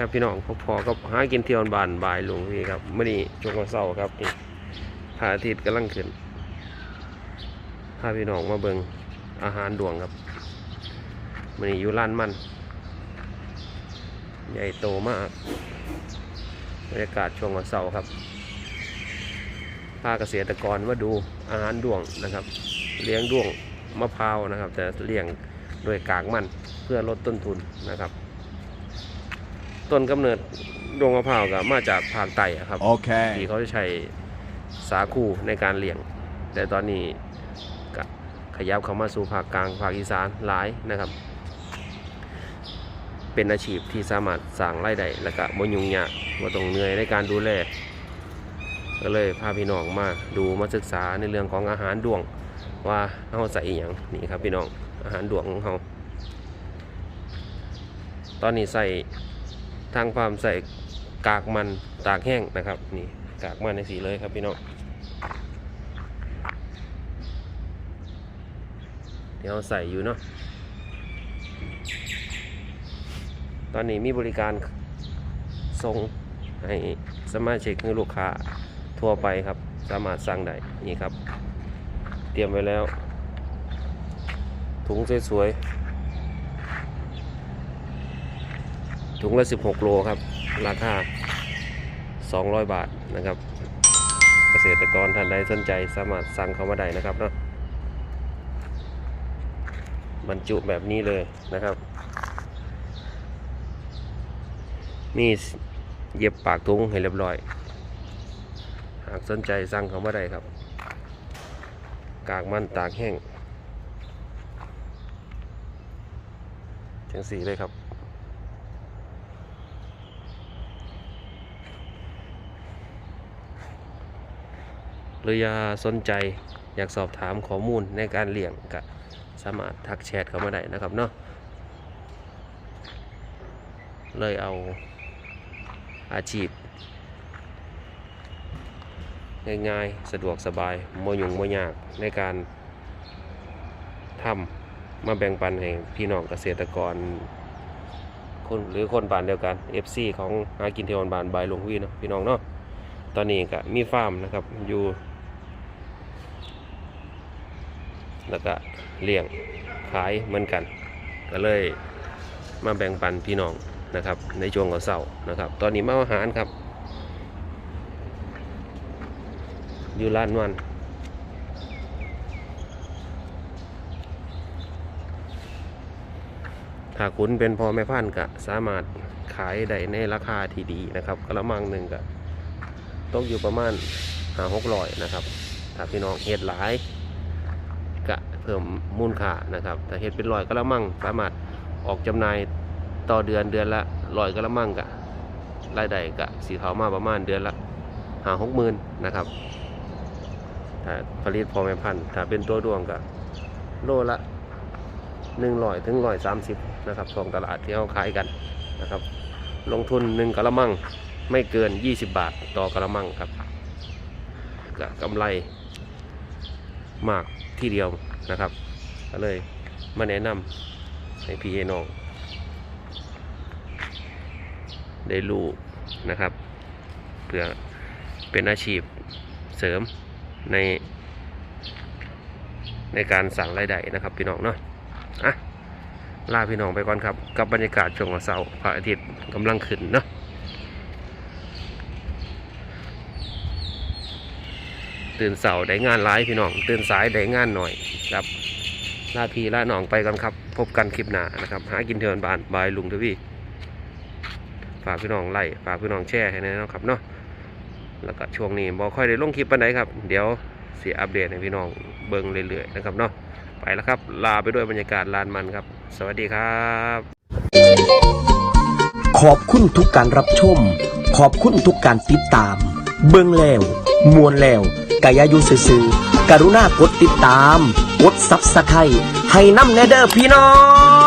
ครับพี่น้องพอพอๆกับหากินเที่ยวบานบ่ายหลวงพี่ครับมื่อนี้ช่วงวันเสาร์ครับนี่พระอาทิตย์กำลังขึ้นพาพี่น้องมาเบิงอาหารดวงครับมื่อนี้อยู่ร้านมัน ใหญ่โตมากบรรยากาศช่วงวันเสาร์ครับพาเกษตรกรมาดูอาหารดวงนะครับ เลี้ยงดวงมะพร้าวนะครับ แต่เลี้ยงด้วยกากมันเพื่อลดต้นทุนนะครับ ต้นกำเนิดดวงมะพร้าวก็มาจากภาคใต้อะครับ Okay. ที่เขาจะใช้สาคูในการเลี้ยง แต่ตอนนี้ก็ขยับเข้ามาสู่ภาคกลางภาคอีสานหลายนะครับ เป็นอาชีพที่สามารถสร้างรายได้และก็บ่ยุ่งยากบ่ต้องเหนื่อยในการดูแลก็เลยพาพี่น้องมาดูมาศึกษาในเรื่องของอาหารดวงว่าเฮาใส่อหย่างนี่ครับพี่น้องอาหารดวงของเฮาตอนนี้ใส่ ทางฟาร์มใส่กากมันตากแห้งนะครับนี่กากมันในสีเลยครับพี่น้องเดี๋ยวใส่อยู่เนาะตอนนี้มีบริการส่งให้สมาชิกคือลูกค้าทั่วไปครับ สามารถสั่งได้นี่ครับ เตรียมไว้แล้ว ถุงสวยๆ ถุงละ 16 โลครับ ราคา 200 บาทนะครับ เกษตรกรท่านใดสนใจสามารถสั่งเข้ามาได้นะครับเนาะบรรจุแบบนี้เลยนะครับมีเย็บปากถุงให้เรียบร้อย หากสนใจสั่งเข้ามาได้ครับ กากมันตากแห้งจังสีเลยครับ หรืออยากสนใจอยากสอบถามข้อมูลในการเลี้ยงก็สามารถทักแชทเข้ามาได้นะครับเนาะเลยเอาอาชีพ ง่ายๆ สะดวกสบายโมยุ่งโมยากในการทำมาแบ่งปันให้พี่น้องเกษตรกรคนหรือคนบ้านเดียวกัน FC ของหากินเทวันบานบายหลวงวีเนาะพี่น้องเนาะตอนนี้ก็มีฟาร์มนะครับอยู่ แล้วก็เลี้ยงขายเหมือนกัน ก็เลยมาแบ่งปันพี่น้องนะครับ ในช่วงของเสาร์นะครับ ตอนนี้มาอาหารครับ อยู่ร้านวันถ้าคุณเป็นพ่อแม่พันธุ์ก็สามารถขายได้ในราคาที่ดีนะครับกระมังหนึ่งก็ตกอยู่ประมาณหาหกร้อยนะครับ ถ้าพี่น้องเฮ็ดหลาย เพิ่มมูลค่านะครับถ้าเฮ็ดเป็นร้อยกระมังสามารถออกจำหน่ายต่อเดือนเดือนละร้อยกระมังก็รายได้ก็สีเขามาประมาณเดือนละหาหกหมื่นนะครับถ้าผลิตพอแม่พันธุ์ถ้าเป็นตัวดวงก็โลละหนึ่งร้อยถึงร้อยสามสิบนะครับของตลาดที่เขาขายกันนะครับ ลงทุนหนึ่งกะละมังไม่เกิน 20 บาทต่อกะละมังครับก็กำไร มากที่เดียวนะครับ ก็เลยมาแนะนำให้พี่เอน้อง ได้รู้นะครับ เพื่อเป็นอาชีพเสริมในในการสั่งรายได้นะครับพี่น้องเนาะอะลาพี่น้องไปก่อนครับ กับบรรยากาศช่วงวันเสาร์พระอาทิตย์กำลังขึ้นเนาะ ตื่นเสาร์ได้งานร้ายพี่น้อง ตื่นสายได้งานหน่อยครับลาพี่ลาน้องไปก่อนครับ พบกันคลิปหน้านะครับ หากินเทินบานบายลุงทวีฝากพี่น้องไล่ฝากพี่น้องแชร์ให้แน่นะครับเนาะแล้วก็ช่วงนี้บอค่อยได้ลงคลิปปานใดครับ เดี๋ยวเสียอัปเดตให้พี่น้องเบิ่งเรื่อยๆนะครับเนาะไปแล้วครับ ลาไปด้วยบรรยากาศลานมันครับ สวัสดีครับ ขอบคุณทุกการรับชม ขอบคุณทุกการติดตาม เบิ่งแล้ว มวนแล้ว กายายุซื่อๆกรุณากดติดตาม กดซับสไครให้น้ำแนเดอร์พี่น้อง